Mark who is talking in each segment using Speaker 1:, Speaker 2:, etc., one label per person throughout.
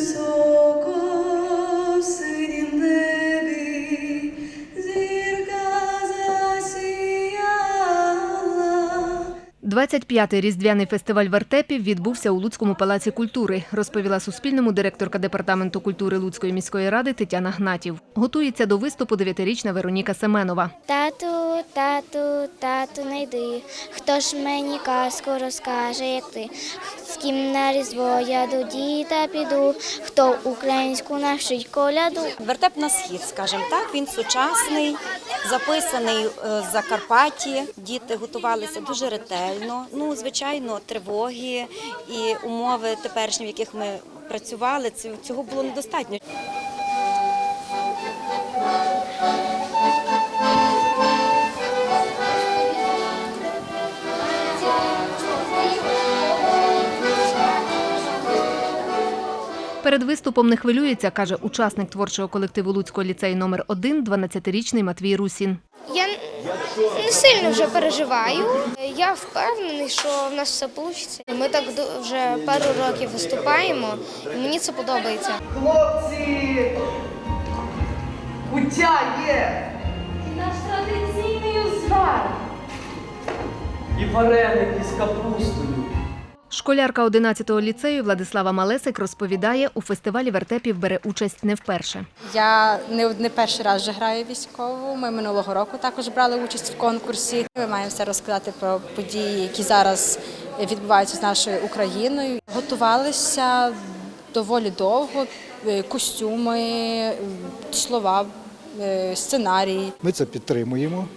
Speaker 1: so
Speaker 2: 25-й різдвяний фестиваль вертепів відбувся у Луцькому палаці культури, розповіла Суспільному директорка департаменту культури Луцької міської ради Тетяна Гнатів. Готується до виступу дев'ятирічна Вероніка Семенова.
Speaker 3: Тату, тату, тату, не йди. Хто ж мені казку розкаже, як ти? З ким на різдво я до діда піду, хто українську навчить коляду.
Speaker 4: Вертеп на схід, скажімо так, він сучасний, записаний е, з Закарпатті. Діти готувалися дуже ретельно. Ну, звичайно, тривоги і умови теперішні, в яких ми працювали, цього було недостатньо.
Speaker 2: Перед виступом не хвилюється, каже учасник творчого колективу Луцького ліцею номер 1 12-річний Матвій Русін.
Speaker 5: Я не сильно вже переживаю. Я впевнений, що в нас все вийде. Ми так вже пару років виступаємо, і мені це подобається.
Speaker 1: Хлопці, куття є.
Speaker 6: Наш традиційний узвар.
Speaker 7: і вареники з капустою.
Speaker 2: Школярка 11-го ліцею Владислава Малесик розповідає, у фестивалі вертепів бере участь не вперше.
Speaker 8: Я не не перший раз вже граю військову. Ми минулого року також брали участь в конкурсі. Ми маємо все розказати про події, які зараз відбуваються з нашою Україною. Готувалися доволі довго. Е, Костюми, слова, е, сценарії.
Speaker 9: Ми це підтримуємо,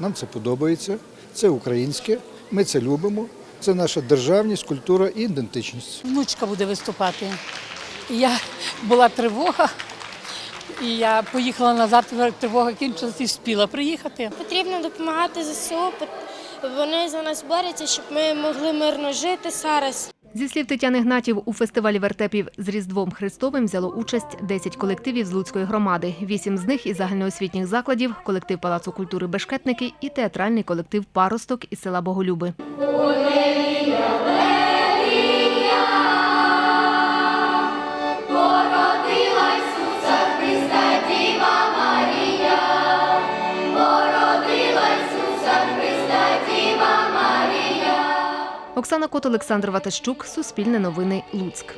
Speaker 9: нам це подобається, це українське, ми це любимо. Це наша державність, культура і ідентичність.
Speaker 10: внучка буде виступати. Я була тривога, і я поїхала назад, тривога кінчилася і спіла приїхати.
Speaker 5: Потрібно допомагати ЗСУ. Вони за нас борються, щоб ми могли мирно жити зараз.
Speaker 2: Зі слів Тетяни Гнатів, у фестивалі вертепів з Різдвом Христовим взяло участь 10 колективів з Луцької громади. Вісім з них із загальноосвітніх закладів, колектив Палацу культури Бешкетники і театральний колектив Паросток із села Боголюби. Оксана Кот, Олександр Ватащук, Суспільне новини, Луцьк.